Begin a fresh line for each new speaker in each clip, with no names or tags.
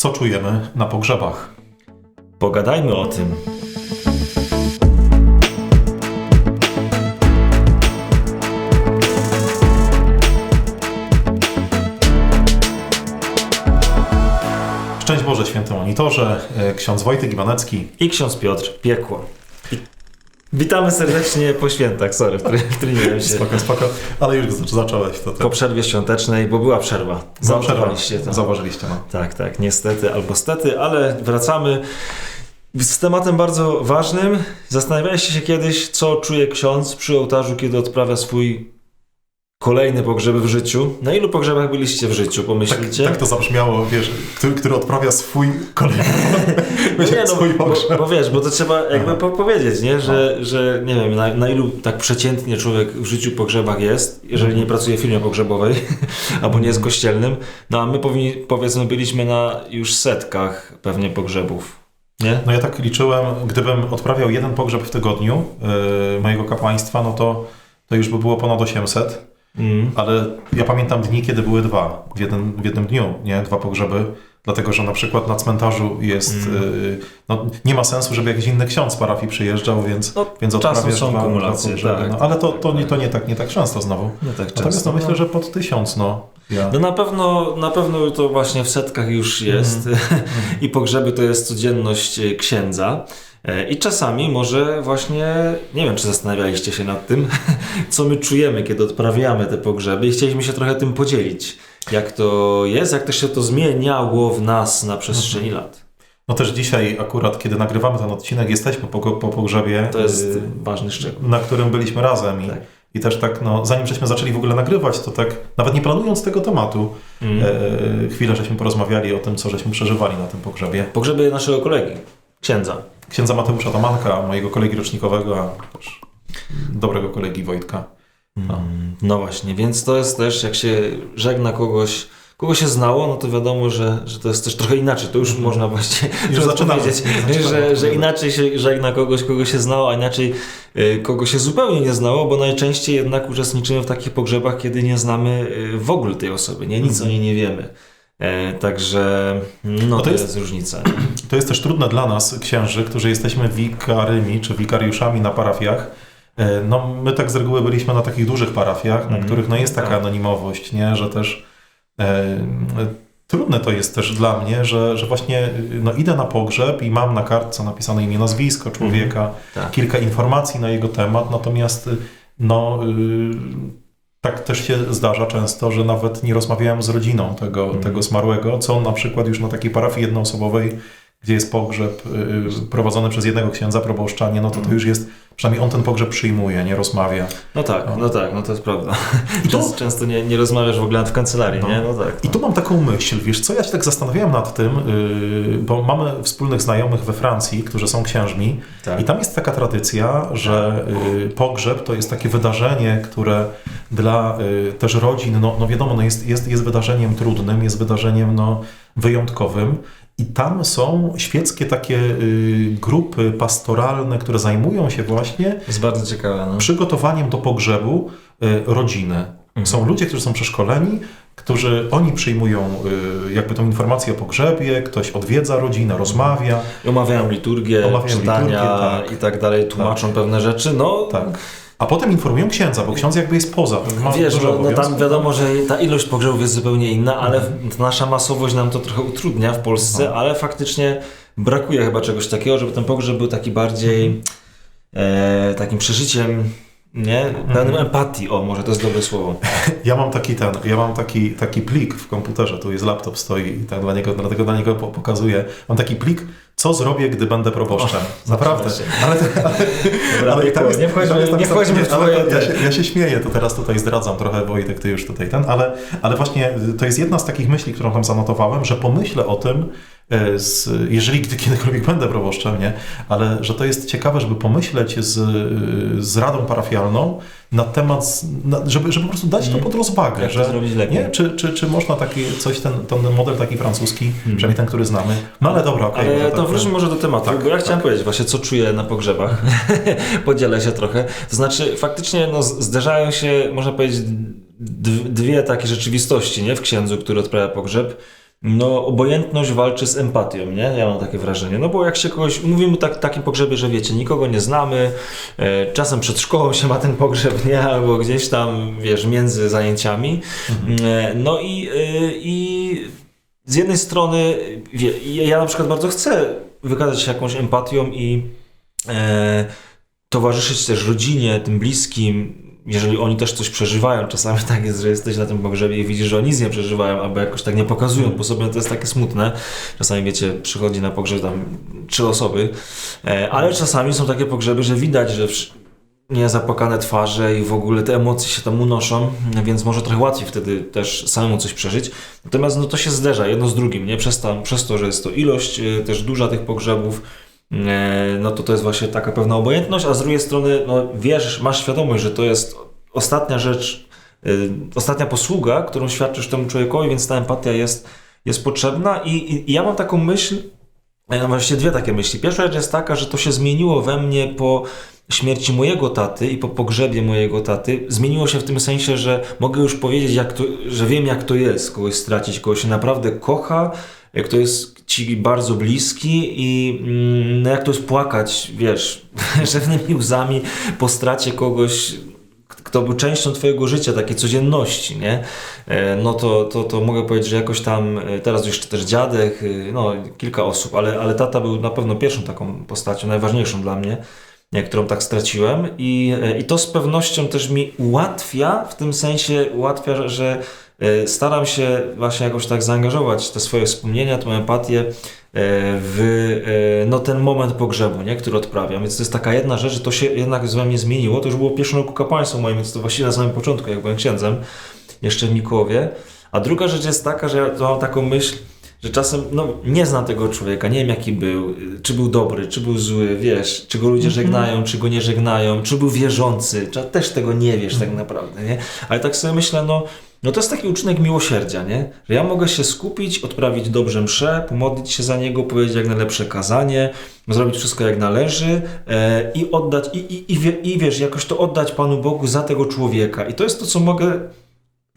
co czujemy na pogrzebach.
Pogadajmy o tym.
Szczęść Boże, święty monitorze, e, ksiądz Wojtek Iwanecki.
I ksiądz Piotr Piekło. I witamy serdecznie po świętach, sorry, w którym- w którym nie wiem się.
Spoko, spoko, ale już zac- zacząłeś to.
Po
to.
przerwie świątecznej, bo była przerwa. Zauważyliście to.
Zauważyliście, no.
Tak, tak, niestety albo stety, ale wracamy z tematem bardzo ważnym. Zastanawialiście się kiedyś, co czuje ksiądz przy ołtarzu, kiedy odprawia swój kolejny pogrzeb w życiu? Na ilu pogrzebach byliście w życiu,
Tak,
pomyślicie?
tak to zabrzmiało, wiesz, który, który odprawia swój kolejny
No nie, no,
swój
bo,
pogrzeb.
bo wiesz, bo to trzeba jakby po powiedzieć, nie? Że, że nie wiem, na, na ilu tak przeciętnie człowiek w życiu pogrzebach jest, jeżeli nie pracuje w firmie pogrzebowej albo nie jest kościelnym, no a my powinni, powiedzmy byliśmy na już setkach pewnie pogrzebów, nie?
No ja tak liczyłem, gdybym odprawiał jeden pogrzeb w tygodniu yy, mojego kapłaństwa, no to, to już by było ponad 800.
Mm.
Ale ja pamiętam dni, kiedy były dwa w, jeden, w jednym dniu, nie? Dwa pogrzeby. Dlatego, że na przykład na cmentarzu jest.
Mm.
y, no, nie ma sensu, żeby jakiś inny ksiądz z parafii przyjeżdżał, więc,
No,
więc
czasem
odprawiasz
są
dwa,
kumulacje,
dwa pogrzeby.
tak.
No, ale to, to, nie, to nie, tak, nie tak często znowu.
No tak
Natomiast no, myślę, że pod tysiąc, no. Ja.
No na pewno, na pewno to właśnie w setkach już jest i pogrzeby to jest codzienność e, księdza. E, I czasami może właśnie, nie wiem czy zastanawialiście się nad tym, co my czujemy, kiedy odprawiamy te pogrzeby i chcieliśmy się trochę tym podzielić. Jak to jest, jak to się to zmieniało w nas na przestrzeni lat.
No też dzisiaj akurat, kiedy nagrywamy ten odcinek, jesteśmy po, po pogrzebie,
To jest
y,
ważny szczegół.
na którym byliśmy razem. I,
Tak.
I też tak, no, zanim żeśmy zaczęli w ogóle nagrywać, to tak, nawet nie planując tego tematu,
Mm.
e, chwilę żeśmy porozmawiali o tym, co żeśmy przeżywali na tym pogrzebie.
Pogrzeby naszego kolegi, księdza.
Księdza Mateusza Tomanka, mojego kolegi rocznikowego, a też dobrego kolegi Wojtka. No.
Mm, No właśnie, więc to jest też, jak się żegna kogoś, kogo się znało, no to wiadomo, że, że to jest też trochę inaczej. To już można
Mhm. Już zaczynamy.
powiedzieć,
Już zaczynamy
że, że inaczej się żegna kogoś, kogo się znało, a inaczej y, kogo się zupełnie nie znało, bo najczęściej jednak uczestniczymy w takich pogrzebach, kiedy nie znamy y, w ogóle tej osoby, nie? Nic
Mhm.
o niej nie wiemy. E, także no, to,
to
jest,
jest-
różnica.
To jest też trudne dla nas, księży, którzy jesteśmy wikarymi czy wikariuszami na parafiach. E, No, my tak z reguły byliśmy na takich dużych parafiach, na
Mhm.
których no, jest taka
Tak.
anonimowość, nie? że też e, e, trudne to jest też dla mnie, że, że właśnie no, idę na pogrzeb i mam na kartce napisane imię, nazwisko człowieka,
Tak.
kilka informacji na jego temat, natomiast no, y, tak też się zdarza często, że nawet nie rozmawiałem z rodziną tego,
Mhm.
tego zmarłego, co na przykład już na takiej parafii jednoosobowej, gdzie jest pogrzeb y, prowadzony przez jednego księdza proboszcza, nie, no to to
Mhm.
już jest, przynajmniej on ten pogrzeb przyjmuje, nie rozmawia.
No tak,
No.
no tak, no to jest prawda.
I to-
Często, często nie, nie rozmawiasz w ogóle w kancelarii,
No.
nie? No tak.
I tu mam taką myśl, wiesz co, ja się tak zastanawiałem nad tym, y, bo mamy wspólnych znajomych we Francji, którzy są księżmi,
tak.
I tam jest taka tradycja, że y, pogrzeb to jest takie wydarzenie, które dla też rodzin, no, no wiadomo, no jest, jest, jest wydarzeniem trudnym, jest wydarzeniem no, wyjątkowym. I tam są świeckie takie y, grupy pastoralne, które zajmują się właśnie
ciekawe. No.
przygotowaniem do pogrzebu y, rodziny. Są ludzie, którzy są przeszkoleni, którzy oni przyjmują y, jakby tą informację o pogrzebie, ktoś odwiedza rodzinę, rozmawia.
I Omawiają liturgię,
Omawiają
czytania
liturgię, tak.
i tak dalej, tłumaczą pewne rzeczy. No,
Tak. A potem informują księdza, bo ksiądz jakby jest poza. Ma
wiesz, no, no tam wiadomo, że ta ilość pogrzebów jest zupełnie inna, ale nasza masowość nam to trochę utrudnia w Polsce,
No.
ale faktycznie brakuje chyba czegoś takiego, żeby ten pogrzeb był taki bardziej e, takim przeżyciem, nie? Pełnym empatii, o może to jest dobre słowo.
Ja mam taki ten, ja mam taki, taki plik w komputerze, tu jest laptop stoi i tak dla niego, dlatego dla niego po- pokazuję. Mam taki plik, co zrobię, gdy będę proboszczem. Naprawdę.
zaczyna
Ale, ale,
Dobra,
ale i tam jest,
nie wchodźmy,
tam
nie wchodźmy twoje...
to- ja, się, ja się śmieję, to teraz tutaj zdradzam trochę, Wojtek, ty już tutaj ten, ale, ale właśnie to jest jedna z takich myśli, którą tam zanotowałem, że pomyślę o tym, z, jeżeli gdy kiedykolwiek będę proboszczem, nie? Ale że to jest ciekawe, żeby pomyśleć z, z radą parafialną na temat, na, żeby, żeby po prostu dać to pod rozwagę,
Mhm. Jak
że
zrobić lepiej.
nie? Czy, czy, czy można taki coś, ten, ten model taki francuski, przynajmniej ten, który znamy. No ale dobra, okej.
Ale
może
to
tak,
wróćmy może do tematu,
Tak,
bo ja chciałem
tak.
powiedzieć właśnie, co czuję na pogrzebach. Podzielę się trochę. To znaczy, faktycznie no, zderzają się, można powiedzieć, dwie takie rzeczywistości nie? w księdzu, który odprawia pogrzeb. No, obojętność walczy z empatią, nie? Ja mam takie wrażenie. No bo jak się kogoś, mówimy tak, takim pogrzebie, że wiecie, nikogo nie znamy, e, czasem przed szkołą się ma ten pogrzeb, nie? Albo gdzieś tam, wiesz, między zajęciami. E, no i, e, i z jednej strony wie, ja na przykład bardzo chcę wykazać się jakąś empatią i e, towarzyszyć też rodzinie, tym bliskim, jeżeli oni też coś przeżywają, czasami tak jest, że jesteś na tym pogrzebie i widzisz, że oni nic nie przeżywają, albo jakoś tak nie pokazują po sobie, to jest takie smutne. Czasami, wiecie, przychodzi na pogrzeb tam trzy osoby, e, ale czasami są takie pogrzeby, że widać, że nie zapłakane twarze i w ogóle te emocje się tam unoszą, więc może trochę łatwiej wtedy też samemu coś przeżyć. Natomiast no to się zderza jedno z drugim, nie? Przez, tam, przez to, że jest to ilość e, też duża tych pogrzebów, no to to jest właśnie taka pewna obojętność, a z drugiej strony no wiesz, masz świadomość, że to jest ostatnia rzecz, y, ostatnia posługa, którą świadczysz temu człowiekowi, więc ta empatia jest, jest potrzebna I, i, ja mam taką myśl, ja mam właściwie dwie takie myśli. Pierwsza rzecz jest taka, że to się zmieniło we mnie po śmierci mojego taty i po pogrzebie mojego taty. Zmieniło się w tym sensie, że mogę już powiedzieć, jak to, że wiem jak to jest kogoś stracić, kogoś się naprawdę kocha, jak to jest ci bardzo bliski i mm, no jak to jest płakać, wiesz, rzewnymi łzami po stracie kogoś, kto był częścią twojego życia, takiej codzienności, nie? E, no to, to, to mogę powiedzieć, że jakoś tam, e, teraz jeszcze też dziadek, e, no kilka osób, ale, ale tata był na pewno pierwszą taką postacią, najważniejszą dla mnie, którą tak straciłem i, i to z pewnością też mi ułatwia, w tym sensie ułatwia, że staram się właśnie jakoś tak zaangażować te swoje wspomnienia, tę empatię e, w e, no, ten moment pogrzebu, nie, który odprawiam. Więc to jest taka jedna rzecz, że to się jednak z wami zmieniło. To już było pierwsze roku kapłaństwa moim, więc to właściwie na samym początku, jak byłem księdzem, jeszcze w Mikołowie. A druga rzecz jest taka, że ja mam taką myśl, że czasem no, nie znam tego człowieka, nie wiem jaki był, czy był dobry, czy był zły, wiesz, czy go ludzie mm -hmm. żegnają, czy go nie żegnają, czy był wierzący, czy też tego nie wiesz mm -hmm. tak naprawdę, nie? Ale tak sobie myślę, no no to jest taki uczynek miłosierdzia, nie? Że ja mogę się skupić, odprawić dobrze mszę, pomodlić się za niego, powiedzieć jak najlepsze kazanie, zrobić wszystko jak należy e, i oddać, i, i, i, i wiesz, jakoś to oddać Panu Bogu za tego człowieka. I to jest to, co mogę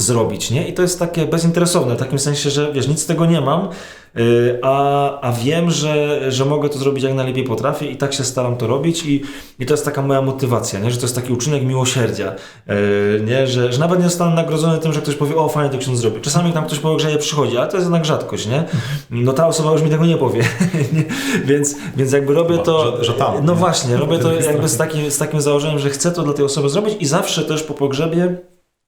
zrobić, nie? I to jest takie bezinteresowne, w takim sensie, że wiesz, nic z tego nie mam, yy, a, a wiem, że, że mogę to zrobić jak najlepiej potrafię i tak się staram to robić i, i to jest taka moja motywacja, nie? Że to jest taki uczynek miłosierdzia, yy, nie? Że, że nawet nie zostanę nagrodzony tym, że ktoś powie, o fajnie to ksiądz zrobił. Czasami tam ktoś powie, że nie przychodzi, ale to jest jednak rzadkość, nie? No ta osoba już mi tego nie powie, więc, więc jakby robię to...
Że, że tam,
no nie? właśnie, robię to jakby z takim, z takim założeniem, że chcę to dla tej osoby zrobić i zawsze też po pogrzebie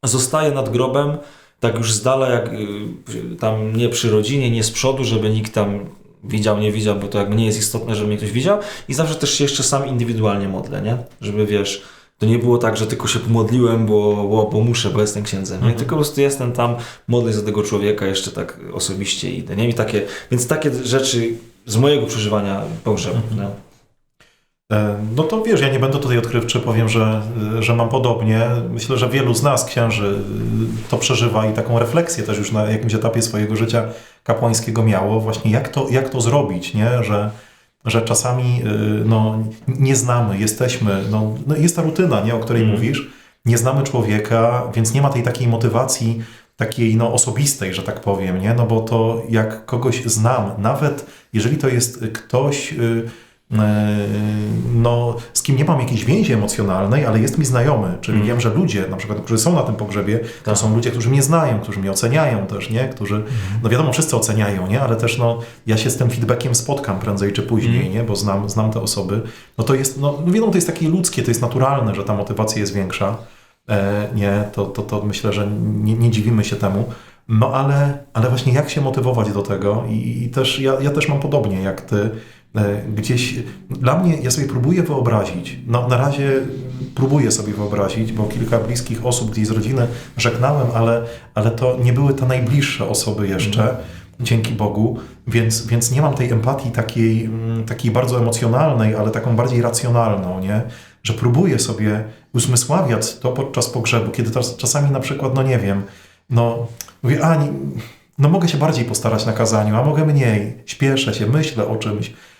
zostaje nad grobem, tak już z dala, jak y, tam nie przy rodzinie, nie z przodu, żeby nikt tam widział, nie widział, bo to jakby nie jest istotne, żeby mnie ktoś widział. I zawsze też się jeszcze sam indywidualnie modlę, nie? Żeby wiesz, to nie było tak, że tylko się pomodliłem, bo, bo, bo muszę, bo jestem księdzem, nie? Mhm. Tylko po prostu jestem tam, modlę za tego człowieka, jeszcze tak osobiście idę, nie? I takie, więc takie rzeczy z mojego przeżywania pogrzebu, mhm.
E, no to wiesz, ja nie będę tutaj odkrywczy, powiem, że, że mam podobnie. Myślę, że wielu z nas, księży, to przeżywa i taką refleksję też już na jakimś etapie swojego życia kapłańskiego miało. Właśnie jak to, jak to zrobić, nie? Że, że czasami y, no, nie znamy, jesteśmy, no, no jest ta rutyna, nie? o której mm. mówisz, nie znamy człowieka, więc nie ma tej takiej motywacji takiej no, osobistej, że tak powiem, nie? No bo to jak kogoś znam, nawet jeżeli to jest ktoś y, E, no, z kim nie mam jakiejś więzi emocjonalnej, ale jest mi znajomy, czyli mm. wiem, że ludzie, na przykład, którzy są na tym pogrzebie, to tak. są ludzie, którzy mnie znają, którzy mnie oceniają też, nie? Którzy, mm. no wiadomo, wszyscy oceniają, nie? Ale też, no, ja się z tym feedbackiem spotkam prędzej czy później, mm. nie? Bo znam, znam te osoby. No to jest, no, no wiadomo, to jest takie ludzkie, to jest naturalne, że ta motywacja jest większa. E, nie, to, to, to myślę, że nie, nie dziwimy się temu. No ale, ale właśnie jak się motywować do tego i, i też ja, ja też mam podobnie jak ty, E, gdzieś dla mnie, ja sobie próbuję wyobrazić, no na razie próbuję sobie wyobrazić, bo kilka bliskich osób gdzieś z rodziny żegnałem, ale, ale to nie były te najbliższe osoby jeszcze, mm. dzięki Bogu, więc, więc nie mam tej empatii takiej, mm, takiej bardzo emocjonalnej, ale taką bardziej racjonalną, nie? Że próbuję sobie uzmysławiać to podczas pogrzebu, kiedy czasami na przykład, no nie wiem, no mówię, a no mogę się bardziej postarać na kazaniu, a mogę mniej, śpieszę się, myślę o czymś, E,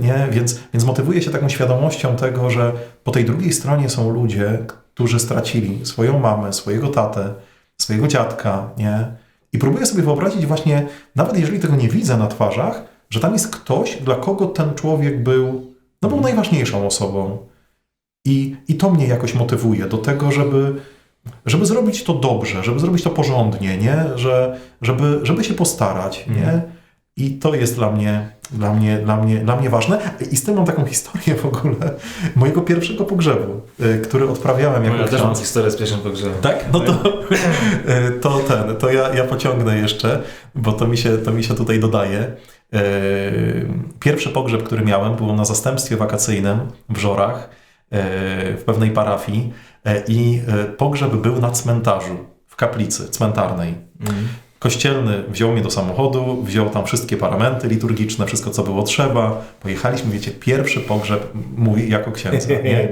nie? Więc, więc motywuje się taką świadomością tego, że po tej drugiej stronie są ludzie, którzy stracili swoją mamę, swojego tatę, swojego dziadka, nie? I próbuję sobie wyobrazić właśnie, nawet jeżeli tego nie widzę na twarzach, że tam jest ktoś, dla kogo ten człowiek był, no był najważniejszą osobą. I, I to mnie jakoś motywuje do tego, żeby, żeby zrobić to dobrze, żeby zrobić to porządnie, nie? Że, żeby, żeby się postarać, nie? I to jest dla mnie, dla, mnie, dla, mnie, dla mnie ważne. I z tym mam taką historię w ogóle mojego pierwszego pogrzebu, y, który odprawiałem jako
Ja też mam historię z pierwszym pogrzebem.
Tak? No to, y, to ten, to ja, ja pociągnę jeszcze, bo to mi się, to mi się tutaj dodaje. Y, Pierwszy pogrzeb, który miałem, był na zastępstwie wakacyjnym w Żorach, w pewnej parafii i pogrzeb był na cmentarzu, w kaplicy cmentarnej.
Mhm.
Kościelny wziął mnie do samochodu, wziął tam wszystkie paramenty liturgiczne, wszystko co było trzeba. Pojechaliśmy, wiecie, pierwszy pogrzeb mój jako księdza. Nie?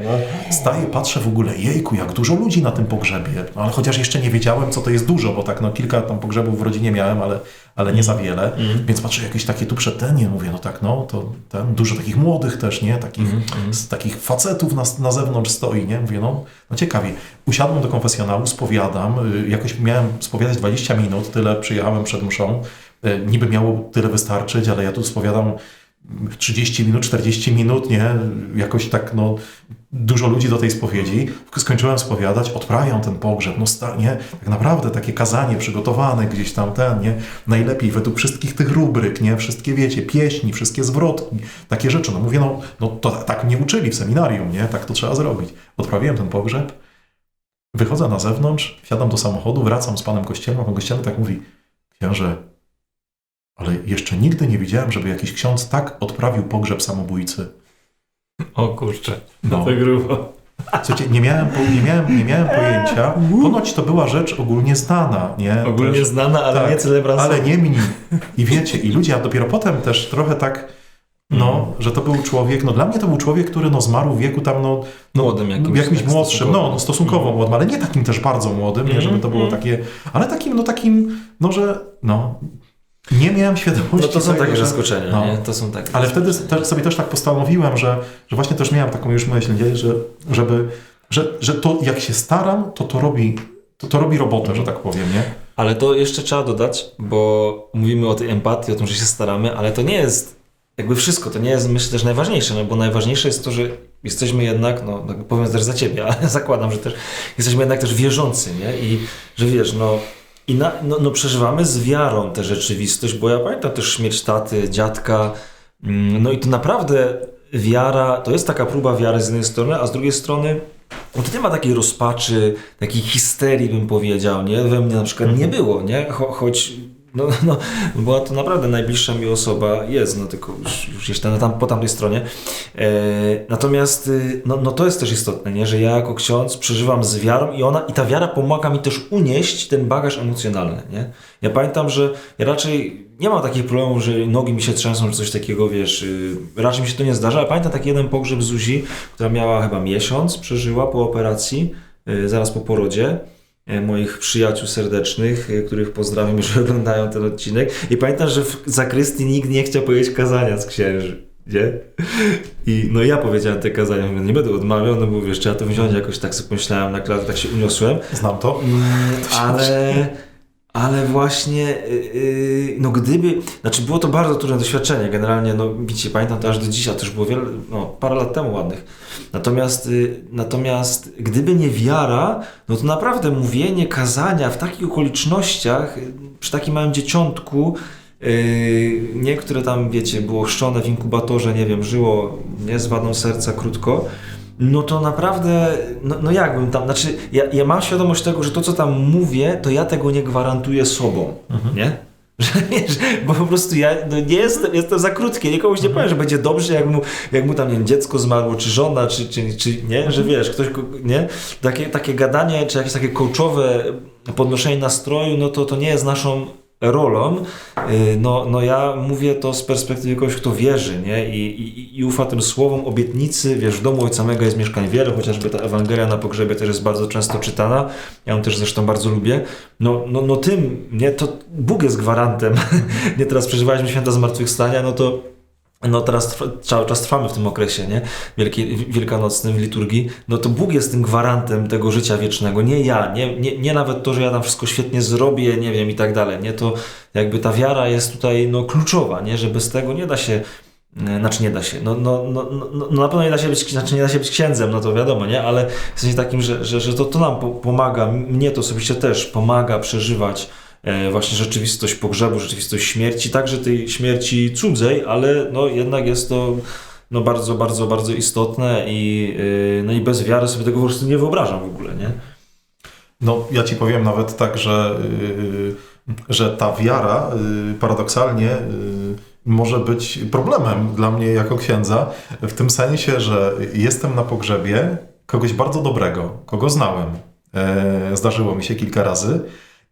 Staję, patrzę w ogóle, jejku, jak dużo ludzi na tym pogrzebie. No, ale chociaż jeszcze nie wiedziałem, co to jest dużo, bo tak no kilka tam pogrzebów w rodzinie miałem, ale, ale nie za wiele. Więc patrzę, jakieś takie tu przedtenie, mówię, no tak, no to ten, dużo takich młodych też, nie? Takich, z, takich facetów na, na zewnątrz stoi, nie? Mówię, no, no ciekawie. Usiadłem do konfesjonału, spowiadam, y, jakoś miałem spowiadać 20 minut, tyle przyjechałem przed mszą. Y, Niby miało tyle wystarczyć, ale ja tu spowiadam 30 minut, 40 minut, nie? Jakoś tak, no, dużo ludzi do tej spowiedzi. Skończyłem spowiadać, odprawiam ten pogrzeb, no, sta, nie? Tak naprawdę takie kazanie przygotowane gdzieś tam, ten, nie? Najlepiej według wszystkich tych rubryk, nie? Wszystkie, wiecie, pieśni, wszystkie zwrotki, takie rzeczy. No mówię, no, no to tak mnie uczyli w seminarium, nie? Tak to trzeba zrobić. Odprawiłem ten pogrzeb, wychodzę na zewnątrz, wsiadam do samochodu, wracam z panem kościelem, a pan kościelny tak mówi, księże, ale jeszcze nigdy nie widziałem, żeby jakiś ksiądz tak odprawił pogrzeb samobójcy.
O kurczę,
No.
to grubo.
Słuchajcie, nie miałem, nie miałem, nie miałem pojęcia. Ponoć to była rzecz ogólnie znana, nie?
Ogólnie
Też-
znana, ale
tak,
nie celebransowa.
Ale nie mni. I wiecie, i ludzie, a dopiero potem też trochę tak, no,
Mhm.
że to był człowiek, no dla mnie to był człowiek, który no zmarł w wieku tam, no, no
Młodym jakimś,
jakimś
tak,
młodszym,
stosunkowo.
no, no stosunkowo młodym, ale nie takim też bardzo młodym, nie, żeby to było
Mhm.
takie, ale takim, no takim, no, że, no, nie miałem świadomości
No to są
tego,
takie
że-
zaskoczenia,
no.
nie? To są takie.
ale wtedy sobie też tak postanowiłem, że, że właśnie też miałem taką już myśl, nie? Że, żeby, że, że to jak się staram, to to robi, to, to robi robotę, że tak powiem, nie?
Ale to jeszcze trzeba dodać, bo mówimy o tej empatii, o tym, że się staramy, ale to nie jest jakby wszystko, to nie jest myślę też najważniejsze, no bo najważniejsze jest to, że jesteśmy jednak, no tak powiem też za ciebie, ale zakładam, że też jesteśmy jednak też wierzący, nie? I że wiesz, no i na, no, no przeżywamy z wiarą tę rzeczywistość, bo ja pamiętam też śmierć taty, dziadka, mm, no i to naprawdę wiara, to jest taka próba wiary z jednej strony, a z drugiej strony no to nie ma takiej rozpaczy, takiej histerii bym powiedział, nie? We mnie na przykład nie było, nie? Cho, choć no, no, była to naprawdę najbliższa mi osoba, jest, no tylko już, już jeszcze tam, po tamtej stronie. E, natomiast y, no, no to jest też istotne, nie? Że ja jako ksiądz przeżywam z wiarą i ona, i ta wiara pomaga mi też unieść ten bagaż emocjonalny, nie? Ja pamiętam, że ja raczej nie mam takich problemów, że nogi mi się trzęsą, czy coś takiego, wiesz, y, raczej mi się to nie zdarza, ale pamiętam taki jeden pogrzeb Zuzi, która miała chyba miesiąc, przeżyła po operacji, y, zaraz po porodzie moich przyjaciół serdecznych, e, których pozdrawiam, już oglądają ten odcinek. I pamiętam, że w zakrystii nikt nie chciał powiedzieć kazania z księży. Nie? I no ja powiedziałem te kazania, mówię, nie będę odmawiał, no bo wiesz, trzeba to wziąć jakoś tak sobie pomyślałem, na klatę tak się uniosłem.
Znam to.
Mm, ale, ale właśnie, yy, no gdyby, znaczy było to bardzo trudne doświadczenie, generalnie, no widzicie, pamiętam to aż do dzisiaj, to już było wiele, no parę lat temu ładnych. Natomiast, y, natomiast gdyby nie wiara, no to naprawdę mówienie kazania w takich okolicznościach, y, przy takim małym dzieciątku, Yy, tam, wiecie, było chrzczone w inkubatorze, nie wiem, żyło nie z wadą serca krótko, no to naprawdę, no, no jakbym tam, znaczy ja, ja mam świadomość tego, że to co tam mówię, to ja tego nie gwarantuję sobą, nie? Że, wiesz, bo po prostu ja no nie jestem, jestem za krótki, nikomuś nie powiem, że będzie dobrze, jak mu, jak mu tam, nie wiem, dziecko zmarło, czy żona, czy, czy, czy nie, że wiesz, ktoś, nie? Takie, takie gadanie, czy jakieś takie coachowe podnoszenie nastroju, no to to nie jest naszą rolą, Yy, no, no ja mówię to z perspektywy kogoś, kto wierzy, nie? I, i, i ufa tym słowom obietnicy, wiesz, w domu Ojca Mego jest mieszkań wiele, chociażby ta Ewangelia na pogrzebie też jest bardzo często czytana, ja ją też zresztą bardzo lubię, no, no, no tym, nie, to Bóg jest gwarantem, nie teraz przeżywaliśmy święta zmartwychwstania, no to no teraz cały czas trwamy w tym okresie, nie? Wielkiej, wielkanocnym liturgii, no to Bóg jest tym gwarantem tego życia wiecznego, nie ja, nie, nie, nie nawet to, że ja tam wszystko świetnie zrobię, nie wiem i tak dalej, nie? To jakby ta wiara jest tutaj no, kluczowa, nie? Że bez tego nie da się e, znaczy nie da się, no, no, no, no, no na pewno nie da się być, znaczy nie da się być księdzem, no to wiadomo, nie? Ale w sensie takim, że, że, że to, to nam po- pomaga, mnie to osobiście też pomaga przeżywać e, właśnie rzeczywistość pogrzebu, rzeczywistość śmierci, także tej śmierci cudzej, ale no jednak jest to no bardzo, bardzo, bardzo istotne i, e, no i bez wiary sobie tego po prostu nie wyobrażam w ogóle, nie?
No, ja ci powiem nawet tak, że, yy, że ta wiara paradoksalnie może być problemem dla mnie jako księdza, w tym sensie, że jestem na pogrzebie kogoś bardzo dobrego, kogo znałem. E, zdarzyło mi się kilka razy.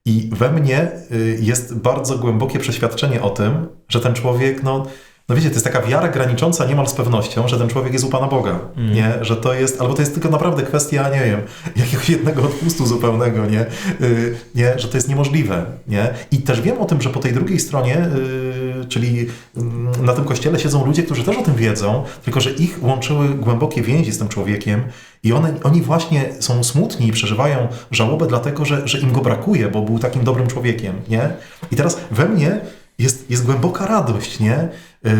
I we mnie y, jest bardzo głębokie przeświadczenie o tym, że ten człowiek, no, no wiecie, to jest taka wiara granicząca niemal z pewnością, że ten człowiek jest u Pana Boga,
Mm.
nie? Że to jest, albo to jest tylko naprawdę kwestia, nie wiem, jakiegoś jednego odpustu zupełnego, nie? Y, nie? Że to jest niemożliwe, nie? I też wiem o tym, że po tej drugiej stronie, y, czyli mm, na tym kościele siedzą ludzie, którzy też o tym wiedzą, tylko że ich łączyły głębokie więzi z tym człowiekiem i one, oni właśnie są smutni i przeżywają żałobę dlatego, że, że im go brakuje, bo był takim dobrym człowiekiem, nie? I teraz we mnie jest, jest głęboka radość, nie? Yy,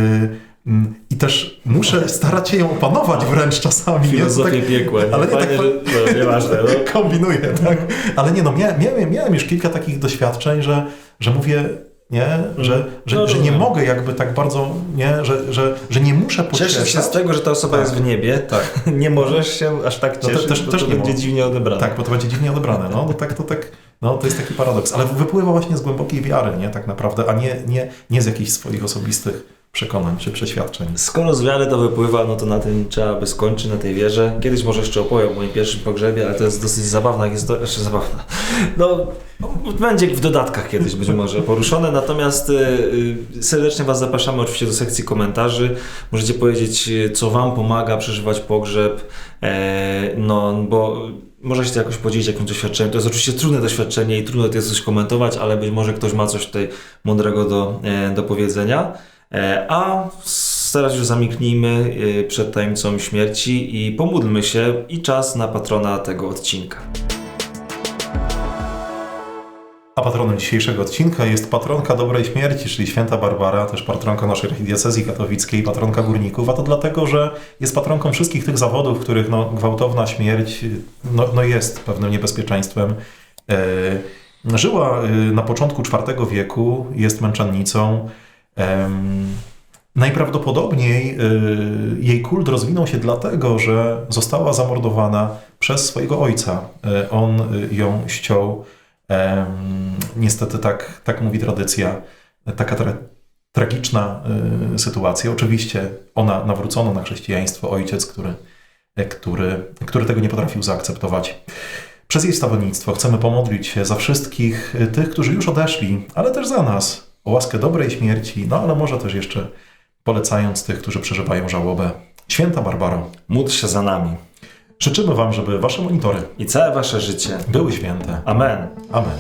mm, I też muszę starać się ją opanować wręcz czasami. nie? To
Filozofię
tak-
piekła, nie?
Ale nie
Fajnie,
tak,
że, no, nieważne, no.
kombinuję, tak? Ale nie no, miałem, miałem, miałem już kilka takich doświadczeń, że, że mówię, nie, że, że,
No,
że nie
rozumiem.
mogę jakby tak bardzo, nie, że, że, że nie muszę
Cieszysz się z tego, że ta osoba
Tak.
jest w niebie,
Tak.
nie możesz się aż tak
No to
cieszyć,
też-
bo
też
to
nie
będzie
mogę.
dziwnie odebrane.
Tak, bo to będzie dziwnie odebrane. No, no tak, to tak, no to jest taki paradoks. Ale wypływa właśnie z głębokiej wiary, nie, tak naprawdę, a nie, nie, nie z jakichś swoich osobistych przekonań czy przeświadczeń.
Skoro z wiary to wypływa, no to na tym trzeba by skończyć, na tej wierze. Kiedyś może jeszcze opowiem o moim pierwszym pogrzebie, ale to jest dosyć zabawna historia, jeszcze zabawna. No, będzie w dodatkach kiedyś być może poruszone, natomiast y, y, serdecznie Was zapraszamy oczywiście do sekcji komentarzy. Możecie powiedzieć, co Wam pomaga przeżywać pogrzeb, e, no bo może się jakoś podzielić jakimś doświadczeniem. To jest oczywiście trudne doświadczenie i trudno to jest coś komentować, ale być może ktoś ma coś tutaj mądrego do, e, do powiedzenia. E, A teraz już zamknijmy e, przed tajemnicą śmierci i pomódlmy się i czas na patrona tego odcinka.
A patronem dzisiejszego odcinka jest patronka dobrej śmierci, czyli święta Barbara, też patronka naszej archidiecezji katowickiej, patronka górników, a to dlatego, że jest patronką wszystkich tych zawodów, w których no, gwałtowna śmierć no, no jest pewnym niebezpieczeństwem. E, żyła e, na początku IV wieku, jest męczennicą. Najprawdopodobniej y, jej kult rozwinął się dlatego, że została zamordowana przez swojego ojca. On ją ściął. Niestety tak, tak mówi tradycja. Taka tra tragiczna y, sytuacja. Oczywiście ona nawrócono na chrześcijaństwo, ojciec, który, który, który tego nie potrafił zaakceptować. Przez jej stawownictwo chcemy pomodlić się za wszystkich y, tych, którzy już odeszli, ale też za nas, o łaskę dobrej śmierci, no ale może też jeszcze polecając tych, którzy przeżywają żałobę. Święta Barbaro,
Módl się za nami
życzymy Wam, żeby Wasze monitory
i całe wasze życie.
były święte.
Amen.
Amen.